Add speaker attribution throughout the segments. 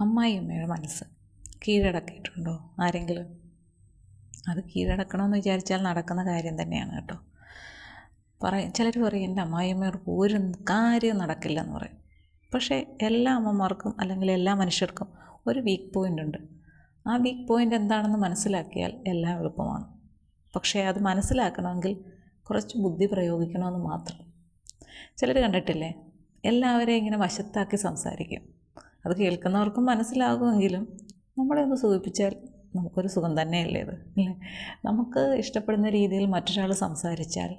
Speaker 1: അമ്മായിയമ്മയുടെ മനസ്സ് കീഴടക്കിയിട്ടുണ്ടോ ആരെങ്കിലും? അത് കീഴടക്കണമെന്ന് വിചാരിച്ചാൽ നടക്കുന്ന കാര്യം തന്നെയാണ് കേട്ടോ. പറയും ചിലർ പറയും എന്റെ അമ്മായിയമ്മയോട് ഒരു കാര്യം നടക്കില്ലെന്ന് പറയും. പക്ഷേ എല്ലാ അമ്മമാർക്കും അല്ലെങ്കിൽ എല്ലാ മനുഷ്യർക്കും ഒരു വീക്ക് പോയിന്റ് ഉണ്ട്. ആ വീക്ക് പോയിന്റ് എന്താണെന്ന് മനസ്സിലാക്കിയാൽ എല്ലാം എളുപ്പമാണ്. പക്ഷേ അത് മനസ്സിലാക്കണമെങ്കിൽ കുറച്ച് ബുദ്ധി പ്രയോഗിക്കണമെന്ന് മാത്രം. ചിലർ കണ്ടിട്ടില്ലേ? എല്ലാവരെയും ഇങ്ങനെ വശത്താക്കി സംസാരിക്കും. അത് കേൾക്കുന്നവർക്കും മനസ്സിലാകുമെങ്കിലും നമ്മളെ ഒന്ന് സൂചിപ്പിച്ചാൽ നമുക്കൊരു സുഖം തന്നെയല്ലേ ഇത് അല്ലേ? നമുക്ക് ഇഷ്ടപ്പെടുന്ന രീതിയിൽ മറ്റൊരാൾ സംസാരിച്ചാൽ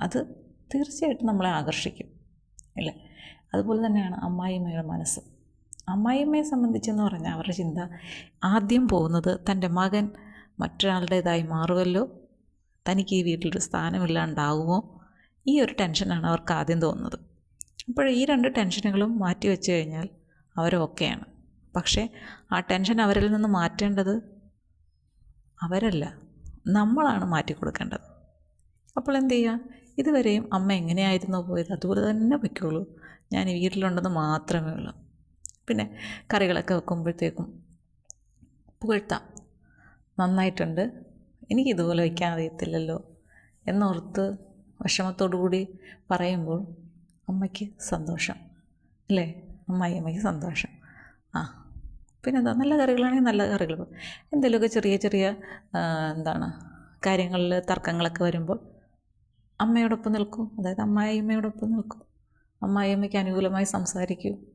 Speaker 1: അത് തീർച്ചയായിട്ടും നമ്മളെ ആകർഷിക്കും അല്ലേ? അതുപോലെ തന്നെയാണ് അമ്മായിമ്മയുടെ മനസ്സ്. അമ്മായിമ്മയെ സംബന്ധിച്ചെന്ന് പറഞ്ഞാൽ അവരുടെ ചിന്ത ആദ്യം പോകുന്നത് തന്റെ മകൻ മറ്റൊരാളുടേതായി മാറുമല്ലോ? തനിക്ക് ഈ വീട്ടിലൊരു സ്ഥാനമില്ലാണ്ടാകുമോ ഈ ഒരു ടെൻഷനാണ് അവർക്ക് ആദ്യം തോന്നുന്നത്. അപ്പോൾ ഈ രണ്ട് ടെൻഷനുകളും മാറ്റി വെച്ച് കഴിഞ്ഞാൽ അവർ ഓക്കെയാണ്. പക്ഷേ ആ ടെൻഷൻ അവരിൽ നിന്ന് മാറ്റേണ്ടത് അവരല്ല നമ്മളാണ് മാറ്റി കൊടുക്കേണ്ടത്. അപ്പോൾ എന്ത് ചെയ്യുക ഇതുവരെയും അമ്മ എങ്ങനെയായിരുന്നോ പോയത്? അതുപോലെ തന്നെ വയ്ക്കുള്ളൂ. ഞാൻ വീട്ടിലുണ്ടെന്ന് മാത്രമേ ഉള്ളൂ. പിന്നെ കറികളൊക്കെ വെക്കുമ്പോഴത്തേക്കും പുകഴ്ത്താം. നന്നായിട്ടുണ്ട്. എനിക്ക് ഇതുപോലെ വയ്ക്കാൻ അറിയത്തില്ലല്ലോ എന്നോർത്ത് വിഷമത്തോടു കൂടി പറയുമ്പോൾ അമ്മയ്ക്ക് സന്തോഷം. അല്ലേ? അമ്മായി അമ്മയ്ക്ക് സന്തോഷം. ആ. പിന്നെന്താ? നല്ല കറികളാണെങ്കിൽ നല്ല കറികൾ. എന്തെങ്കിലുമൊക്കെ ചെറിയ ചെറിയ എന്താണ് കാര്യങ്ങളിൽ തർക്കങ്ങളൊക്കെ വരുമ്പോൾ അമ്മയോടൊപ്പം നിൽക്കും. അതായത് അമ്മായിമ്മയോടൊപ്പം നിൽക്കും. അമ്മായിയമ്മയ്ക്ക് അനുകൂലമായി സംസാരിക്കും.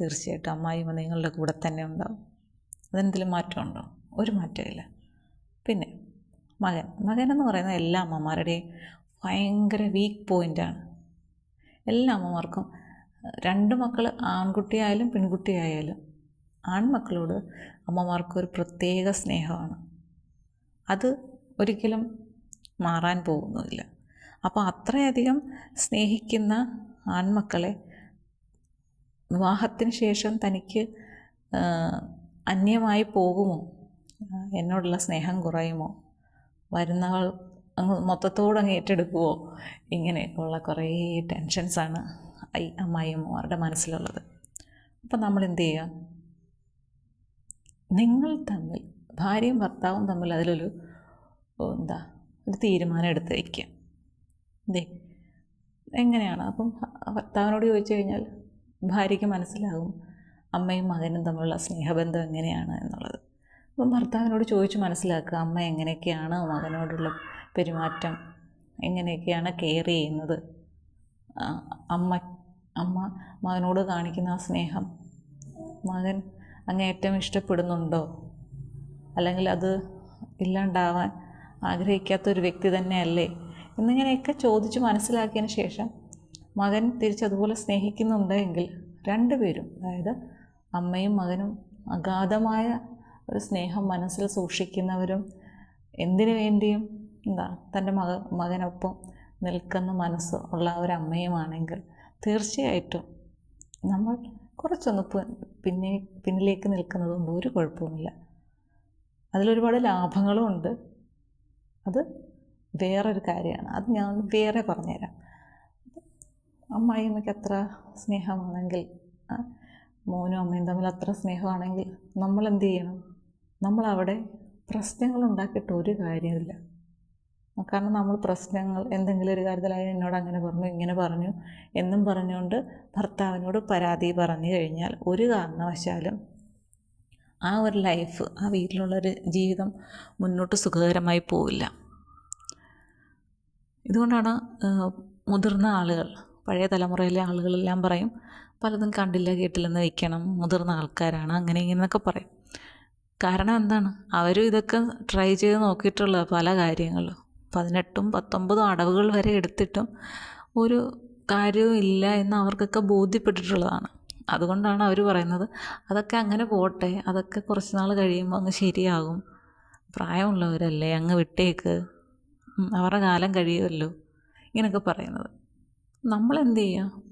Speaker 1: തീർച്ചയായിട്ടും അമ്മായിയമ്മ നിങ്ങളുടെ കൂടെ തന്നെ ഉണ്ടാവും. അതെന്തെങ്കിലും മാറ്റമുണ്ടോ? ഒരു മാറ്റമില്ല പിന്നെ മകൻ. മകൻ എന്ന് പറയുന്നത് എല്ലാ അമ്മമാരുടെയും ഭയങ്കര വീക്ക് പോയിന്റാണ് എല്ലാ അമ്മമാർക്കും. രണ്ട് മക്കൾ ആൺകുട്ടിയായാലും പെൺകുട്ടിയായാലും ആൺമക്കളോട് അമ്മമാർക്ക് ഒരു പ്രത്യേക സ്നേഹമാണ്. അത് ഒരിക്കലും മാറാൻ പോകുന്നില്ല. അപ്പോൾ അത്രയധികം സ്നേഹിക്കുന്ന ആൺമക്കളെ വിവാഹത്തിന് ശേഷം തനിക്ക് അന്യമായി പോകുമോ? എന്നോടുള്ള സ്നേഹം കുറയുമോ? വരുന്നവൾ അങ്ങ് മൊത്തത്തോടെ അങ്ങ് ഏറ്റെടുക്കുമോ ഇങ്ങനെയൊക്കെയുള്ള കുറേ ടെൻഷൻസാണ് ഈ അമ്മായിയമ്മമാരുടെ മനസ്സിലുള്ളത്. അപ്പം നമ്മൾ എന്ത് ചെയ്യുക നിങ്ങൾ തമ്മിൽ ഭാര്യയും ഭർത്താവും തമ്മിൽ അതിലൊരു എന്താ ഒരു തീരുമാനം എടുത്ത് വയ്ക്കുക എന്തേ എങ്ങനെയാണ്? അപ്പം ഭർത്താവിനോട് ചോദിച്ചു കഴിഞ്ഞാൽ ഭാര്യയ്ക്ക് മനസ്സിലാകും അമ്മയും മകനും തമ്മിലുള്ള സ്നേഹബന്ധം എങ്ങനെയാണ് എന്നുള്ളത്. അപ്പം ഭർത്താവിനോട് ചോദിച്ച് മനസ്സിലാക്കുക അമ്മ എങ്ങനെയൊക്കെയാണ് മകനോടുള്ള പെരുമാറ്റം എങ്ങനെയൊക്കെയാണ് കെയർ ചെയ്യുന്നത്? അമ്മ അമ്മ മകനോട് കാണിക്കുന്ന ആ സ്നേഹം മകൻ അങ്ങേയറ്റം ഇഷ്ടപ്പെടുന്നുണ്ടോ? അല്ലെങ്കിൽ അത് ഇല്ലാണ്ടാവാൻ ആഗ്രഹിക്കാത്തൊരു വ്യക്തി തന്നെയല്ലേ? എന്നിങ്ങനെയൊക്കെ ചോദിച്ച് മനസ്സിലാക്കിയതിന് ശേഷം മകൻ തിരിച്ചതുപോലെ സ്നേഹിക്കുന്നുണ്ടെങ്കിൽ രണ്ടുപേരും അതായത് അമ്മയും മകനും അഗാധമായ ഒരു സ്നേഹം മനസ്സിൽ സൂക്ഷിക്കുന്നവരും എന്തിനു വേണ്ടിയും എന്താ തന്റെ മക മകനൊപ്പം നിൽക്കുന്ന മനസ്സ് ഉള്ള ഒരു അമ്മയുമാണെങ്കിൽ തീർച്ചയായിട്ടും നമ്മൾ കുറച്ചൊന്ന് പിന്നെ പിന്നിലേക്ക് നിൽക്കുന്നതുകൊണ്ട് ഒരു കുഴപ്പവുമില്ല. അതിലൊരുപാട് ലാഭങ്ങളും ഉണ്ട്. അത് വേറൊരു കാര്യമാണ്. അത് ഞാൻ വേറെ പറഞ്ഞുതരാം. അമ്മായി അമ്മയ്ക്ക് അത്ര സ്നേഹമാണെങ്കിൽ മോനും അമ്മയും തമ്മിൽ അത്ര സ്നേഹമാണെങ്കിൽ നമ്മൾ എന്ത് ചെയ്യണം? നമ്മളവിടെ പ്രശ്നങ്ങൾ ഉണ്ടാക്കിയിട്ട് ഒരു കാര്യമില്ല കാരണം നമ്മൾ പ്രശ്നങ്ങൾ എന്തെങ്കിലും ഒരു കാര്യത്തിലായി എന്നോട് അങ്ങനെ പറഞ്ഞു ഇങ്ങനെ പറഞ്ഞു എന്നും പറഞ്ഞുകൊണ്ട് ഭർത്താവിനോട് പരാതി പറഞ്ഞു കഴിഞ്ഞാൽ ഒരു കാരണവശാലും ആ ഒരു ലൈഫ് ആ വീട്ടിലുള്ളൊരു ജീവിതം മുന്നോട്ട് സുഖകരമായി പോവില്ല. ഇതുകൊണ്ടാണ് മുതിർന്ന ആളുകൾ പഴയ തലമുറയിലെ ആളുകളെല്ലാം പറയും പലതും കണ്ടില്ല കേട്ടില്ലെന്ന് വയ്ക്കണം മുതിർന്ന ആൾക്കാരാണ് അങ്ങനെ ഇങ്ങനെയൊക്കെ പറയും. കാരണം എന്താണ്? അവരും ഇതൊക്കെ ട്രൈ ചെയ്ത് നോക്കിയിട്ടുള്ള പല കാര്യങ്ങളും. പതിനെട്ടും പത്തൊമ്പതും അടവുകൾ വരെ എടുത്തിട്ടും ഒരു കാര്യവും ഇല്ല എന്ന് അവർക്കൊക്കെ ബോധ്യപ്പെട്ടിട്ടുള്ളതാണ്. അതുകൊണ്ടാണ് അവർ പറയുന്നത് അതൊക്കെ അങ്ങനെ പോട്ടെ അതൊക്കെ കുറച്ച് നാൾ കഴിയുമ്പോൾ അങ്ങ് ശരിയാകും. പ്രായമുള്ളവരല്ലേ അങ്ങ് വിട്ടേക്ക്. അവരുടെ കാലം കഴിയുമല്ലോ. ഇങ്ങനെയൊക്കെ പറയുന്നത്. നമ്മൾ എന്ത് ചെയ്യുക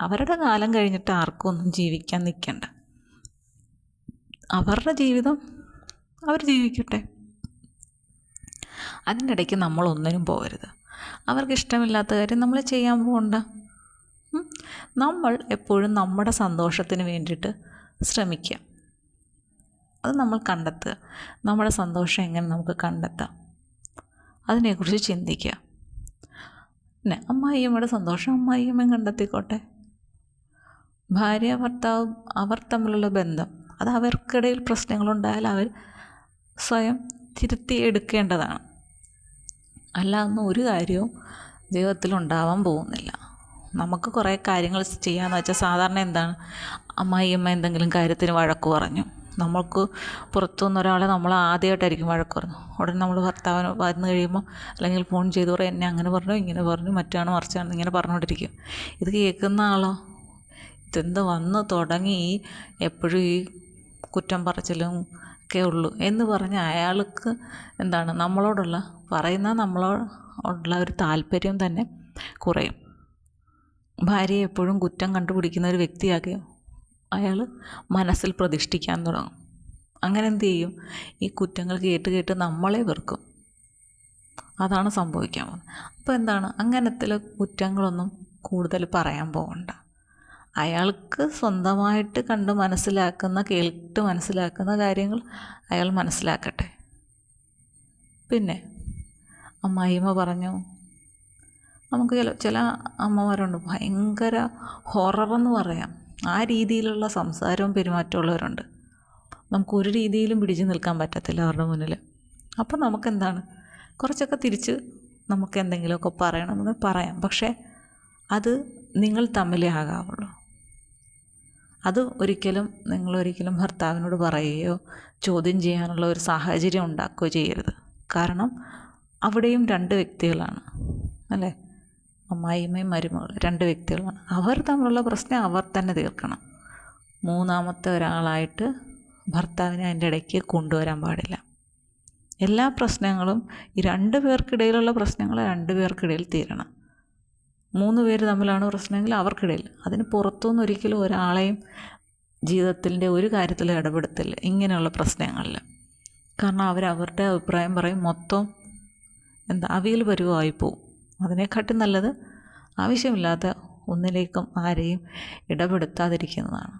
Speaker 1: അവരുടെ കാലം കഴിഞ്ഞിട്ട് ആർക്കും ഒന്നും ജീവിക്കാൻ നിൽക്കണ്ട. അവരുടെ ജീവിതം അവർ ജീവിക്കട്ടെ. അതിന്റെ നമ്മളൊന്നിനും പോകരുത്. അവർക്ക് ഇഷ്ടമില്ലാത്ത കാര്യം നമ്മൾ ചെയ്യാൻ പോകണ്ട. നമ്മൾ എപ്പോഴും നമ്മുടെ സന്തോഷത്തിന് വേണ്ടിയിട്ട് ശ്രമിക്കുക. അത് നമ്മൾ കണ്ടെത്തുക. നമ്മുടെ സന്തോഷം എങ്ങനെ നമുക്ക് കണ്ടെത്താം? അതിനെക്കുറിച്ച് ചിന്തിക്കുക. പിന്നെ അമ്മായിയമ്മയുടെ സന്തോഷം അമ്മായിയമ്മയും കണ്ടെത്തിക്കോട്ടെ. ഭാര്യ ഭർത്താവ് അവർ തമ്മിലുള്ള ബന്ധം അത് അവർക്കിടയിൽ പ്രശ്നങ്ങളുണ്ടായാൽ അവർ സ്വയം തിരുത്തി എടുക്കേണ്ടതാണ്. അല്ലാതെ ഒരു കാര്യവും ജീവിതത്തിൽ ഉണ്ടാവാൻ പോകുന്നില്ല. നമുക്ക് കുറേ കാര്യങ്ങൾ ചെയ്യാമെന്ന് വെച്ചാൽ സാധാരണ എന്താണ്? അമ്മായിയമ്മ എന്തെങ്കിലും കാര്യത്തിന് വഴക്ക് പറഞ്ഞു. നമ്മൾക്ക് പുറത്തുനിന്ന് ഒരാളെ നമ്മൾ ആദ്യമായിട്ടായിരിക്കും വഴക്ക് പറഞ്ഞു. ഉടനെ നമ്മൾ ഭർത്താവിന് വന്നു കഴിയുമ്പോൾ അല്ലെങ്കിൽ ഫോൺ ചെയ്ത് പറയും എന്നെ അങ്ങനെ പറഞ്ഞു ഇങ്ങനെ പറഞ്ഞു മറ്റാണ് മറിച്ചാണ് ഇങ്ങനെ പറഞ്ഞുകൊണ്ടിരിക്കും. ഇത് കേൾക്കുന്ന ആളോ? ഇതെന്ത് വന്ന് തുടങ്ങി? എപ്പോഴും ഈ കുറ്റം പറച്ചിലും ഒക്കെ ഉള്ളൂ എന്ന് പറഞ്ഞ് അയാൾക്ക് എന്താണ് നമ്മളോടുള്ള പറയുന്ന നമ്മളോടുള്ള ഒരു താല്പര്യം തന്നെ കുറയും. ഭാര്യയെ എപ്പോഴും കുറ്റം കണ്ടുപിടിക്കുന്ന ഒരു വ്യക്തിയാക്കി അയാൾ മനസ്സിൽ പ്രതിഷ്ഠിക്കാൻ തുടങ്ങും. അങ്ങനെ എന്ത് ചെയ്യും? ഈ കുറ്റങ്ങൾ കേട്ട് കേട്ട് നമ്മളെ വെറുക്കും. അതാണ് സംഭവിക്കാൻ പോകുന്നത്. അപ്പോൾ എന്താണ്? അങ്ങനത്തെ കുറ്റങ്ങളൊന്നും കൂടുതൽ പറയാൻ പോകണ്ട. അയാൾക്ക് സ്വന്തമായിട്ട് കണ്ട് മനസ്സിലാക്കുന്ന കേട്ട് മനസ്സിലാക്കുന്ന കാര്യങ്ങൾ അയാൾ മനസ്സിലാക്കട്ടെ. പിന്നെ അമ്മായിമ്മ പറഞ്ഞു നമുക്ക് ചില ചില അമ്മമാരുണ്ട്. ഭയങ്കര ഹൊററെന്ന് പറയാം. ആ രീതിയിലുള്ള സംസാരവും പെരുമാറ്റമുള്ളവരുണ്ട് നമുക്ക് ഒരു രീതിയിലും പിടിച്ചു നിൽക്കാൻ പറ്റത്തില്ല അവരുടെ മുന്നിൽ. അപ്പം നമുക്കെന്താണ്? കുറച്ചൊക്കെ തിരിച്ച് നമുക്ക് എന്തെങ്കിലുമൊക്കെ പറയണമെന്ന് പറയാം. പക്ഷേ അത് നിങ്ങൾ തമ്മിലേ ആകാവുള്ളൂ. അത് ഒരിക്കലും നിങ്ങളൊരിക്കലും ഭർത്താവിനോട് പറയുകയോ ചോദ്യം ചെയ്യാനുള്ള ഒരു സാഹചര്യം ഉണ്ടാക്കുകയോ ചെയ്യരുത്. കാരണം അവിടെയും രണ്ട് വ്യക്തികളാണ്. അല്ലേ? അമ്മായിമ്മയും മരുമകൾ രണ്ട് വ്യക്തികളാണ്. അവർ തമ്മിലുള്ള പ്രശ്നം അവർ തന്നെ തീർക്കണം. മൂന്നാമത്തെ ഒരാളായിട്ട് ഭർത്താവിനെ അതിന്റെ ഇടയ്ക്ക് കൊണ്ടുവരാൻ പാടില്ല. എല്ലാ പ്രശ്നങ്ങളും ഈ രണ്ട് പേർക്കിടയിലുള്ള പ്രശ്നങ്ങൾ രണ്ട് പേർക്കിടയിൽ തീരണം. മൂന്ന് പേര് തമ്മിലാണ് പ്രശ്നമെങ്കിൽ അവർക്കിടയിൽ. അതിന് പുറത്തുനിന്ന് ഒരിക്കലും ഒരാളെയും ജീവിതത്തിന്റെ ഒരു കാര്യത്തിലും ഇടപെടുത്തില്ല. ഇങ്ങനെയുള്ള പ്രശ്നങ്ങളിൽ. കാരണം അവർ അവരുടെ അഭിപ്രായം പറയും മൊത്തം എന്താ അവിയൽ പരുവമായി പോവും അതിനെക്കാട്ടും നല്ലത് ആവശ്യമില്ലാത്ത ഒന്നിലേക്കും ആരെയും ഇടപെടുത്താതിരിക്കുന്നതാണ്.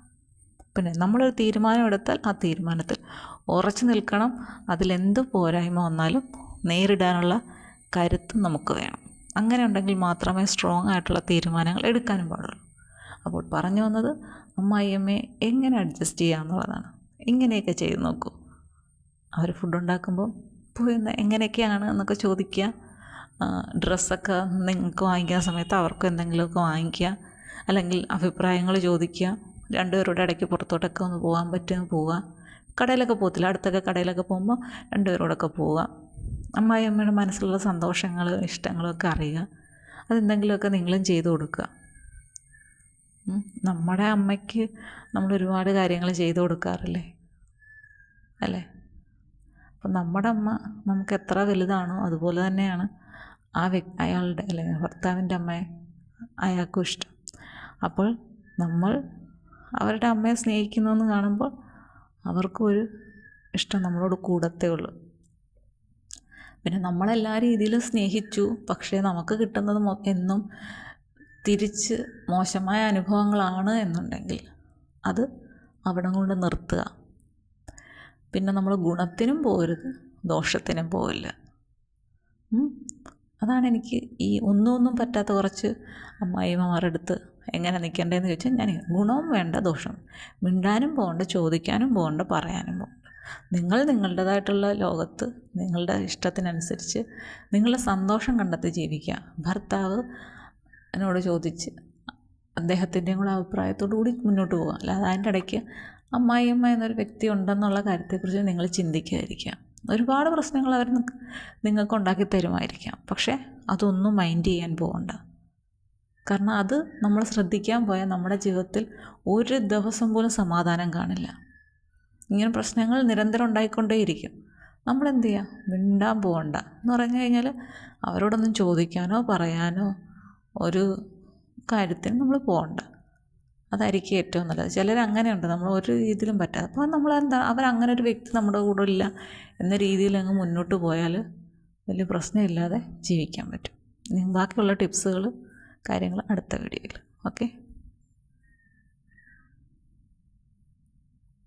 Speaker 1: പിന്നെ നമ്മളൊരു തീരുമാനം എടുത്താൽ ആ തീരുമാനത്തിൽ ഉറച്ചു നിൽക്കണം. അതിലെന്ത് പോരായ്മ വന്നാലും നേരിടാനുള്ള കരുത്ത് നമുക്ക് വേണം. അങ്ങനെ ഉണ്ടെങ്കിൽ മാത്രമേ സ്ട്രോങ് ആയിട്ടുള്ള തീരുമാനങ്ങൾ എടുക്കാനും പാടുള്ളൂ. അപ്പോൾ പറഞ്ഞു വന്നത് അമ്മായിയമ്മയെ എങ്ങനെ അഡ്ജസ്റ്റ് ചെയ്യാമെന്നുള്ളതാണ് ഇങ്ങനെയൊക്കെ ചെയ്ത് നോക്കൂ. അവർ ഫുഡ് ഉണ്ടാക്കുമ്പോൾ പോയി എങ്ങനെയൊക്കെയാണ് എന്നൊക്കെ ചോദിക്കുക. ഡ്രസ്സൊക്കെ നിങ്ങൾക്ക് വാങ്ങിക്കുന്ന സമയത്ത് അവർക്കും എന്തെങ്കിലുമൊക്കെ വാങ്ങിക്കുക. അല്ലെങ്കിൽ അഭിപ്രായങ്ങൾ ചോദിക്കുക. രണ്ടുപേരുടെ ഇടയ്ക്ക് പുറത്തോട്ടൊക്കെ ഒന്ന് പോകാൻ പറ്റുമെന്ന് പോവുക. കടയിലൊക്കെ പോകത്തില്ല. അടുത്തൊക്കെ കടയിലൊക്കെ പോകുമ്പോൾ രണ്ടുപേരോടൊക്കെ പോവുക. അമ്മായി അമ്മയുടെ മനസ്സിലുള്ള സന്തോഷങ്ങൾ ഇഷ്ടങ്ങളൊക്കെ അറിയുക. അതെന്തെങ്കിലുമൊക്കെ നിങ്ങളും ചെയ്തു കൊടുക്കുക. നമ്മുടെ അമ്മയ്ക്ക് നമ്മൾ ഒരുപാട് കാര്യങ്ങൾ ചെയ്തു കൊടുക്കാറില്ലേ? അല്ലേ? അപ്പം നമ്മുടെ അമ്മ നമുക്ക് എത്ര വലുതാണോ അതുപോലെ തന്നെയാണ് ആ വ്യക് അയാളുടെ അല്ലെങ്കിൽ ഭർത്താവിന്റെ അമ്മയെ അയാൾക്കും ഇഷ്ടം. അപ്പോൾ നമ്മൾ അവരുടെ അമ്മയെ സ്നേഹിക്കുന്നു എന്ന് കാണുമ്പോൾ അവർക്കും ഒരു ഇഷ്ടം നമ്മളോട് കൂടത്തേ ഉള്ളൂ. പിന്നെ നമ്മളെല്ലാ രീതിയിലും സ്നേഹിച്ചു. പക്ഷേ നമുക്ക് കിട്ടുന്നത് എന്നും തിരിച്ച് മോശമായ അനുഭവങ്ങളാണ് എന്നുണ്ടെങ്കിൽ അത് അവിടെ കൊണ്ട് നിർത്തുക. പിന്നെ നമ്മൾ ഗുണത്തിനും പോരുത് ദോഷത്തിനും പോവില്ല. അതാണ് എനിക്ക് ഈ ഒന്നും ഒന്നും പറ്റാത്ത കുറച്ച് അമ്മായിമ്മമാരുടെ അടുത്ത് എങ്ങനെ നിൽക്കേണ്ടതെന്ന് ചോദിച്ചാൽ ഞാൻ ഗുണവും വേണ്ട ദോഷം മിണ്ടാനും പോകണ്ട ചോദിക്കാനും പോകണ്ട പറയാനും പോകണ്ട. നിങ്ങൾ നിങ്ങളുടേതായിട്ടുള്ള ലോകത്ത് നിങ്ങളുടെ ഇഷ്ടത്തിനനുസരിച്ച് നിങ്ങളുടെ സന്തോഷം കണ്ടെത്തി ജീവിക്കുക. ഭർത്താവ് എന്നോട് ചോദിച്ച് അദ്ദേഹത്തിന്റെയും കൂടെ അഭിപ്രായത്തോടു കൂടി മുന്നോട്ട് പോകുക അല്ലാതെ അതിന്റെ ഇടയ്ക്ക് അമ്മായിയമ്മ എന്നൊരു വ്യക്തി ഉണ്ടെന്നുള്ള കാര്യത്തെക്കുറിച്ച് നിങ്ങൾ ചിന്തിക്കാതിരിക്കുക. ഒരുപാട് പ്രശ്നങ്ങൾ അവർ നിങ്ങൾക്ക് ഉണ്ടാക്കി തരുമായിരിക്കാം. പക്ഷേ അതൊന്നും മൈൻഡ് ചെയ്യാൻ പോകണ്ട കാരണം അത് നമ്മൾ ശ്രദ്ധിക്കാൻ പോയാൽ നമ്മുടെ ജീവിതത്തിൽ ഒരു ദിവസം പോലും സമാധാനം കാണില്ല. ഇങ്ങനെ പ്രശ്നങ്ങൾ നിരന്തരം ഉണ്ടായിക്കൊണ്ടേയിരിക്കും. നമ്മൾ എന്ത് ചെയ്യുക മിണ്ടാൻ പോകണ്ട എന്ന് പറഞ്ഞു കഴിഞ്ഞാൽ അവരോടൊന്നും ചോദിക്കാനോ പറയാനോ ഒരു കാര്യത്തിന് നമ്മൾ പോകണ്ട അതായിരിക്കും ഏറ്റവും നല്ലത്. ചിലർ അങ്ങനെയുണ്ട്. നമ്മൾ ഒരു രീതിയിലും പറ്റാതെ. അപ്പോൾ നമ്മൾ എന്താ അവരങ്ങനെ ഒരു വ്യക്തി നമ്മുടെ കൂടെ ഇല്ല എന്ന രീതിയിൽ അങ്ങ് മുന്നോട്ട് പോയാൽ വലിയ പ്രശ്നമില്ലാതെ ജീവിക്കാൻ പറ്റും. ബാക്കിയുള്ള ടിപ്സുകൾ കാര്യങ്ങൾ അടുത്ത വീഡിയോയിൽ ഓക്കെ?